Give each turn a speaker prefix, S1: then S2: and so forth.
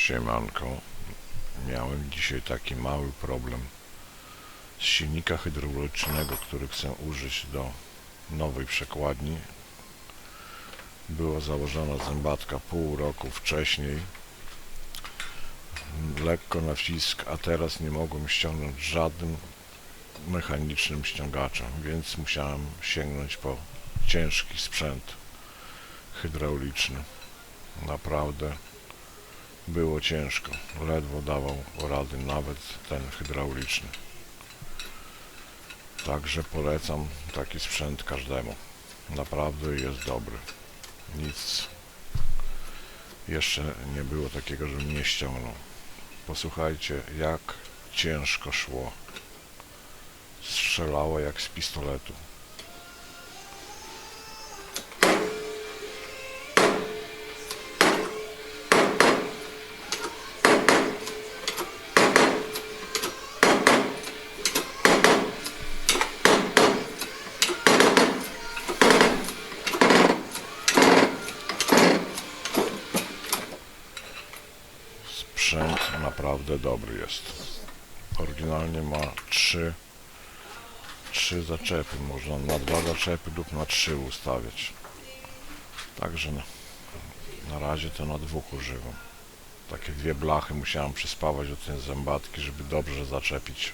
S1: Siemanko. Miałem dzisiaj taki mały problem z silnika hydraulicznego, który chcę użyć do nowej przekładni. Była założona zębatka pół roku wcześniej. Lekko nacisk, a teraz nie mogłem ściągnąć żadnym mechanicznym ściągaczem, więc musiałem sięgnąć po ciężki sprzęt hydrauliczny. Naprawdę było ciężko. Ledwo dawał rady nawet ten hydrauliczny. Także polecam taki sprzęt każdemu. Naprawdę jest dobry. Nic jeszcze nie było takiego, żebym nie ściągnął. Posłuchajcie, jak ciężko szło. Strzelało jak z pistoletu. Sprzęt naprawdę dobry jest. Oryginalnie ma trzy, trzy zaczepy. Można na dwa zaczepy lub na trzy ustawiać. Także na, na razie to na dwóch używam. Takie dwie blachy musiałem przyspawać do tej zębatki, żeby dobrze zaczepić